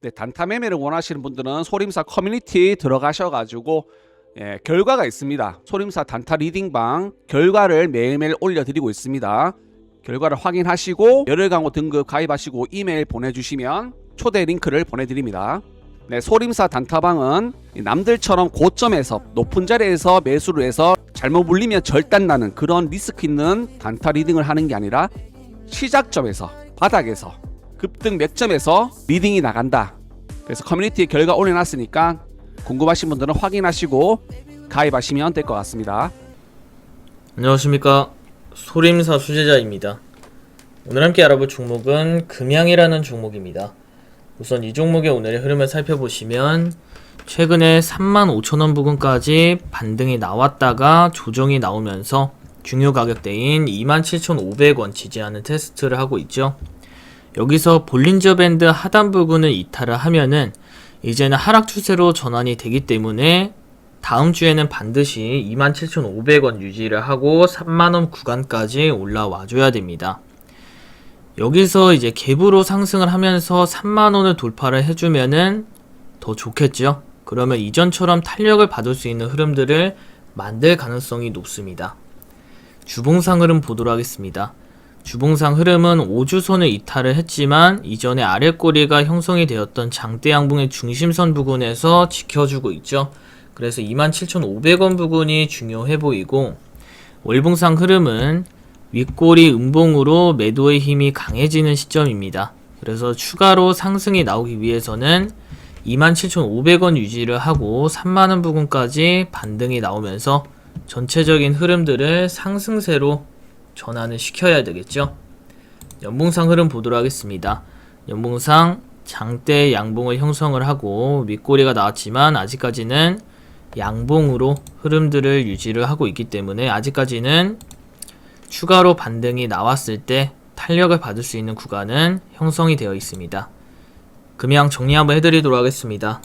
네, 단타 매매를 원하시는 분들은 소림사 커뮤니티 들어가셔가지고 예, 결과가 있습니다. 소림사 단타 리딩방 결과를 매일매일 올려드리고 있습니다. 결과를 확인하시고 열혈 강호 등급 가입하시고 이메일 보내주시면 초대 링크를 보내드립니다. 네, 소림사 단타방은 이 남들처럼 고점에서 높은 자리에서 매수를 해서 잘못 물리면 절단 나는 그런 리스크 있는 단타 리딩을 하는 게 아니라 시작점에서 바닥에서 급등 맥점에서 리딩이 나간다. 그래서 커뮤니티에 결과 올려놨으니까 궁금하신 분들은 확인하시고 가입하시면 될 것 같습니다. 안녕하십니까 소림사 수제자입니다 오늘 함께 알아볼 종목은 금양이라는 종목입니다 우선 이 종목의 오늘의 흐름을 살펴보시면 최근에 35,000원 부근까지 반등이 나왔다가 조정이 나오면서 중요 가격대인 27,500원 지지하는 테스트를 하고 있죠 여기서 볼린저 밴드 하단 부분을 이탈을 하면은 이제는 하락 추세로 전환이 되기 때문에 다음 주에는 반드시 27,500원 유지를 하고 3만원 구간까지 올라와 줘야 됩니다. 여기서 이제 갭으로 상승을 하면서 3만원을 돌파를 해주면은 더 좋겠죠? 그러면 이전처럼 탄력을 받을 수 있는 흐름들을 만들 가능성이 높습니다. 주봉상 흐름 보도록 하겠습니다. 주봉상 흐름은 5주선을 이탈을 했지만 이전에 아랫꼬리가 형성이 되었던 장대 양봉의 중심선 부근에서 지켜주고 있죠. 그래서 27,500원 부근이 중요해 보이고 월봉상 흐름은 윗꼬리 음봉으로 매도의 힘이 강해지는 시점입니다. 그래서 추가로 상승이 나오기 위해서는 27,500원 유지를 하고 3만원 부근까지 반등이 나오면서 전체적인 흐름들을 상승세로 전환을 시켜야 되겠죠. 연봉상 흐름 보도록 하겠습니다. 연봉상 장대 양봉을 형성을 하고 윗꼬리가 나왔지만 아직까지는 양봉으로 흐름들을 유지를 하고 있기 때문에 아직까지는 추가로 반등이 나왔을 때 탄력을 받을 수 있는 구간은 형성이 되어 있습니다. 금양 정리 한번 해드리도록 하겠습니다.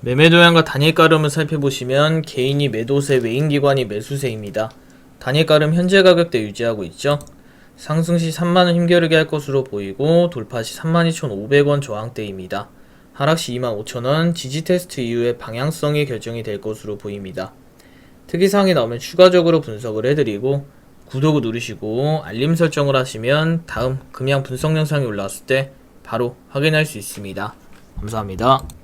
매매 도량과 단일 가름을 살펴보시면 개인이 매도세, 외인기관이 매수세입니다. 단일 가름 현재 가격대 유지하고 있죠. 상승 시 3만원 힘겨루게 할 것으로 보이고 돌파 시 32,500원 저항대입니다. 하락 시 25,000원 지지 테스트 이후에 방향성이 결정이 될 것으로 보입니다. 특이사항이 나오면 추가적으로 분석을 해드리고 구독을 누르시고 알림 설정을 하시면 다음 금양 분석 영상이 올라왔을 때 바로 확인할 수 있습니다. 감사합니다.